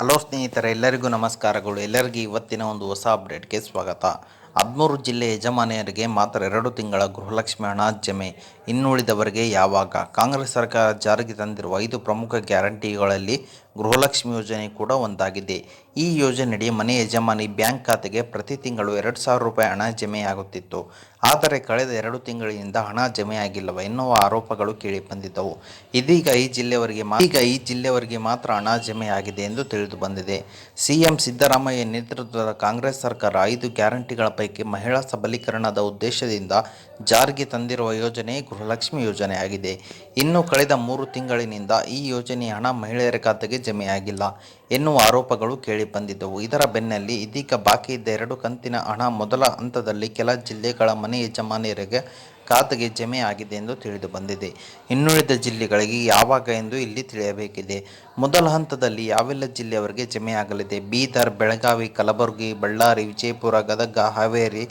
Hello ಸ್ನೇಹಿತರೆ, ಎಲ್ಲರಿಗೂ ನಮಸ್ಕಾರಗಳು. ಎಲ್ಲರಿಗೂ ಇವತ್ತಿನ ಒಂದು ಹೊಸ ಅಪ್ಡೇಟ್ಗೆ ಸ್ವಾಗತ. ಹದಿಮೂರು ಜಿಲ್ಲೆ ಯಜಮಾನಿಯರಿಗೆ ಮಾತ್ರ ಎರಡು ತಿಂಗಳ ಗೃಹಲಕ್ಷ್ಮಿ ಹಣ ಜಮೆ. ಇನ್ನುಳಿದವರಿಗೆ ಯಾವಾಗ? ಕಾಂಗ್ರೆಸ್ ಸರ್ಕಾರ ಜಾರಿಗೆ ತಂದಿರುವ ಐದು ಪ್ರಮುಖ ಗ್ಯಾರಂಟಿಗಳಲ್ಲಿ ಗೃಹಲಕ್ಷ್ಮಿ ಯೋಜನೆ ಕೂಡ ಒಂದಾಗಿದೆ. ಈ ಯೋಜನೆಯಡಿ ಮನೆ ಯಜಮಾನಿ ಬ್ಯಾಂಕ್ ಖಾತೆಗೆ ಪ್ರತಿ ತಿಂಗಳು ಎರಡು ಸಾವಿರ ರೂಪಾಯಿ ಹಣ ಜಮೆಯಾಗುತ್ತಿತ್ತು. ಆದರೆ ಕಳೆದ ಎರಡು ತಿಂಗಳಿನಿಂದ ಹಣ ಜಮೆಯಾಗಿಲ್ಲವ ಎನ್ನುವ ಆರೋಪಗಳು ಕೇಳಿಬಂದಿದ್ದವು. ಇದೀಗ ಈ ಜಿಲ್ಲೆಯವರಿಗೆ ಈಗ ಈ ಜಿಲ್ಲೆಯವರಿಗೆ ಮಾತ್ರ ಹಣ ಜಮೆಯಾಗಿದೆ ಎಂದು ತಿಳಿದು ಬಂದಿದೆ. ಸಿಎಂ ಸಿದ್ದರಾಮಯ್ಯ ನೇತೃತ್ವದ ಕಾಂಗ್ರೆಸ್ ಸರ್ಕಾರ ಐದು ಗ್ಯಾರಂಟಿಗಳ ಪೈಕಿ ಮಹಿಳಾ ಸಬಲೀಕರಣದ ಉದ್ದೇಶದಿಂದ ಜಾರಿಗೆ ತಂದಿರುವ ಯೋಜನೆ ಗೃಹಲಕ್ಷ್ಮಿ ಯೋಜನೆಯಾಗಿದೆ. ಇನ್ನು ಕಳೆದ ಮೂರು ತಿಂಗಳಿನಿಂದ ಈ ಯೋಜನೆಯ ಹಣ ಮಹಿಳೆಯರ ಖಾತೆಗೆ ಜಮೆಯಾಗಿಲ್ಲ ಎನ್ನುವ ಆರೋಪಗಳು ಕೇಳಿಬಂದಿದ್ದವು ಇದರ ಬೆನ್ನಲ್ಲಿ ಇದೀಗ ಬಾಕಿ ಇದ್ದ ಎರಡು ಕಂತಿನ ಹಣ ಮೊದಲ ಹಂತದಲ್ಲಿ ಕೆಲ ಜಿಲ್ಲೆಗಳ ಮನೆ ಯಜಮಾನಿಯರಿಗೆ ಖಾತೆಗೆ ಜಮೆ ಆಗಿದೆ ಎಂದು ತಿಳಿದು ಬಂದಿದೆ. ಇನ್ನುಳಿದ ಜಿಲ್ಲೆಗಳಿಗೆ ಯಾವಾಗ ಎಂದು ಇಲ್ಲಿ ತಿಳಿಯಬೇಕಿದೆ. ಮೊದಲ ಹಂತದಲ್ಲಿ ಯಾವೆಲ್ಲ ಜಿಲ್ಲೆಯವರಿಗೆ ಜಮೆಯಾಗಲಿದೆ ಬೀದರ್, ಬೆಳಗಾವಿ, ಕಲಬುರಗಿ, ಬಳ್ಳಾರಿ, ವಿಜಯಪುರ, ಗದಗ, ಹಾವೇರಿ,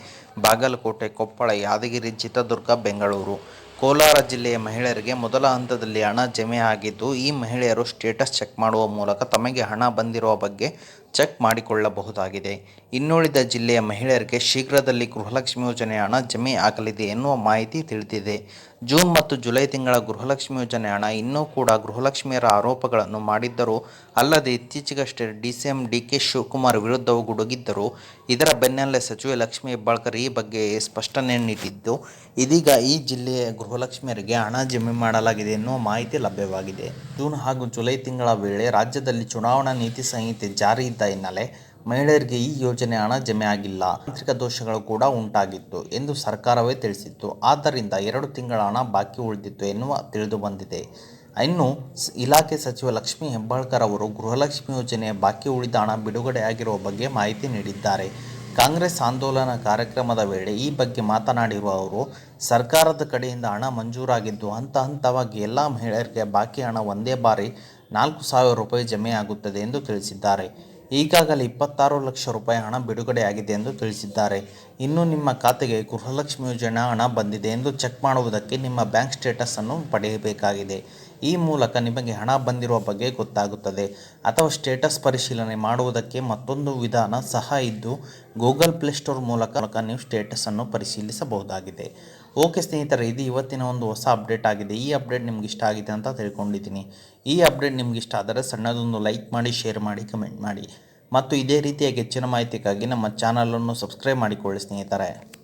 ಬಾಗಲಕೋಟೆ, ಕೊಪ್ಪಳ, ಯಾದಗಿರಿ, ಚಿತ್ರದುರ್ಗ, ಬೆಂಗಳೂರು. ಕೋಲಾರ ಜಿಲ್ಲೆಯ ಮಹಿಳೆಯರಿಗೆ ಮೊದಲ ಹಂತದಲ್ಲಿ ಹಣ ಜಮೆ ಆಗಿದ್ದು, ಈ ಮಹಿಳೆಯರು ಸ್ಟೇಟಸ್ ಚೆಕ್ ಮಾಡುವ ಮೂಲಕ ತಮಗೆ ಹಣ ಬಂದಿರುವ ಬಗ್ಗೆ ಚೆಕ್ ಮಾಡಿಕೊಳ್ಳಬಹುದಾಗಿದೆ. ಇನ್ನುಳಿದ ಜಿಲ್ಲೆಯ ಮಹಿಳೆಯರಿಗೆ ಶೀಘ್ರದಲ್ಲಿ ಗೃಹಲಕ್ಷ್ಮಿ ಯೋಜನೆ ಹಣ ಜಮೆ ಆಗಲಿದೆ ಎನ್ನುವ ಮಾಹಿತಿ ತಿಳಿದಿದೆ. ಜೂನ್ ಮತ್ತು ಜುಲೈ ತಿಂಗಳ ಗೃಹಲಕ್ಷ್ಮಿ ಯೋಜನೆ ಹಣ ಇನ್ನೂ ಕೂಡ ಗೃಹಲಕ್ಷ್ಮಿಯರ ಆರೋಪಗಳನ್ನು ಮಾಡಿದ್ದರು, ಅಲ್ಲದೆ ಇತ್ತೀಚೆಗಷ್ಟೇ D C M D K Shivakumar ವಿರುದ್ಧವೂ ಗುಡುಗಿದ್ದರು. ಇದರ ಬೆನ್ನಲ್ಲೇ ಸಚಿವೆ ಲಕ್ಷ್ಮೀ ಹೆಬ್ಬಾಳ್ಕರ್ ಈ ಬಗ್ಗೆ ಸ್ಪಷ್ಟನೆ ನೀಡಿದ್ದು, ಇದೀಗ ಈ ಜಿಲ್ಲೆಯ ಗೃಹಲಕ್ಷ್ಮಿಯರಿಗೆ ಹಣ ಜಮೆ ಮಾಡಲಾಗಿದೆ ಎನ್ನುವ ಮಾಹಿತಿ ಲಭ್ಯವಾಗಿದೆ. ಜೂನ್ ಹಾಗೂ ಜುಲೈ ತಿಂಗಳ ವೇಳೆ ರಾಜ್ಯದಲ್ಲಿ ಚುನಾವಣಾ ನೀತಿ ಸಂಹಿತೆ ಜಾರಿ ಇದ್ದ ಹಿನ್ನೆಲೆ ಮಹಿಳೆಯರಿಗೆ ಈ ಯೋಜನೆ ಹಣ ಜಮೆ ಆಗಿಲ್ಲ ತಾಂತ್ರಿಕ ದೋಷಗಳು ಕೂಡ ಉಂಟಾಗಿತ್ತು ಎಂದು ಸರ್ಕಾರವೇ ತಿಳಿಸಿತ್ತು. ಆದ್ದರಿಂದ ಎರಡು ತಿಂಗಳ ಹಣ ಬಾಕಿ ಉಳಿದಿತ್ತು ಎನ್ನುವ ತಿಳಿದು ಬಂದಿದೆ. ಇನ್ನು ಇಲಾಖೆ ಸಚಿವ ಲಕ್ಷ್ಮಿ ಹೆಬ್ಬಾಳ್ಕರ್ ಅವರು ಗೃಹಲಕ್ಷ್ಮಿ ಯೋಜನೆಯ ಬಾಕಿ ಉಳಿದ ಹಣ ಬಿಡುಗಡೆಯಾಗಿರುವ ಬಗ್ಗೆ ಮಾಹಿತಿ ನೀಡಿದ್ದಾರೆ. ಕಾಂಗ್ರೆಸ್ ಆಂದೋಲನ ಕಾರ್ಯಕ್ರಮದ ವೇಳೆ ಈ ಬಗ್ಗೆ ಮಾತನಾಡಿರುವ ಅವರು, ಸರ್ಕಾರದ ಕಡೆಯಿಂದ ಹಣ ಮಂಜೂರಾಗಿದ್ದು ಹಂತ ಹಂತವಾಗಿ ಎಲ್ಲ ಮಹಿಳೆಯರಿಗೆ ಬಾಕಿ ಹಣ ಒಂದೇ ಬಾರಿ ನಾಲ್ಕು ಸಾವಿರ ರೂಪಾಯಿ ಜಮೆಯಾಗುತ್ತದೆ ಎಂದು ತಿಳಿಸಿದ್ದಾರೆ. ಈಗಾಗಲೇ ಇಪ್ಪತ್ತಾರು ಲಕ್ಷ ರೂಪಾಯಿ ಹಣ ಬಿಡುಗಡೆಯಾಗಿದೆ ಎಂದು ತಿಳಿಸಿದ್ದಾರೆ. ಇನ್ನು ನಿಮ್ಮ ಖಾತೆಗೆ ಗೃಹಲಕ್ಷ್ಮಿ ಯೋಜನೆ ಹಣ ಬಂದಿದೆ ಎಂದು ಚೆಕ್ ಮಾಡುವುದಕ್ಕೆ ನಿಮ್ಮ ಬ್ಯಾಂಕ್ ಸ್ಟೇಟಸ್ ಅನ್ನು ಪಡೆಯಬೇಕಾಗಿದೆ. ಈ ಮೂಲಕ ನಿಮಗೆ ಹಣ ಬಂದಿರುವ ಬಗ್ಗೆ ಗೊತ್ತಾಗುತ್ತದೆ. ಅಥವಾ ಸ್ಟೇಟಸ್ ಪರಿಶೀಲನೆ ಮಾಡುವುದಕ್ಕೆ ಮತ್ತೊಂದು ವಿಧಾನ ಸಹ ಇದ್ದು, ಗೂಗಲ್ ಪ್ಲೇಸ್ಟೋರ್ ಮೂಲಕ ಮೂಲಕ ನೀವು ಸ್ಟೇಟಸನ್ನು ಪರಿಶೀಲಿಸಬಹುದಾಗಿದೆ. ಓಕೆ ಸ್ನೇಹಿತರೆ, ಇದು ಇವತ್ತಿನ ಒಂದು ಹೊಸ ಅಪ್ಡೇಟ್ ಆಗಿದೆ. ಈ ಅಪ್ಡೇಟ್ ನಿಮ್ಗೆ ಇಷ್ಟ ಆಗಿದೆ ಅಂತ ತಿಳ್ಕೊಂಡಿದ್ದೀನಿ. ಈ ಅಪ್ಡೇಟ್ ನಿಮ್ಗೆ ಇಷ್ಟ ಆದರೆ ಸಣ್ಣದೊಂದು ಲೈಕ್ ಮಾಡಿ, ಶೇರ್ ಮಾಡಿ, ಕಮೆಂಟ್ ಮಾಡಿ. ಮತ್ತು ಇದೇ ರೀತಿಯಾಗಿ ಹೆಚ್ಚಿನ ಮಾಹಿತಿಗಾಗಿ ನಮ್ಮ ಚಾನಲನ್ನು ಸಬ್ಸ್ಕ್ರೈಬ್ ಮಾಡಿಕೊಳ್ಳಿ ಸ್ನೇಹಿತರೆ.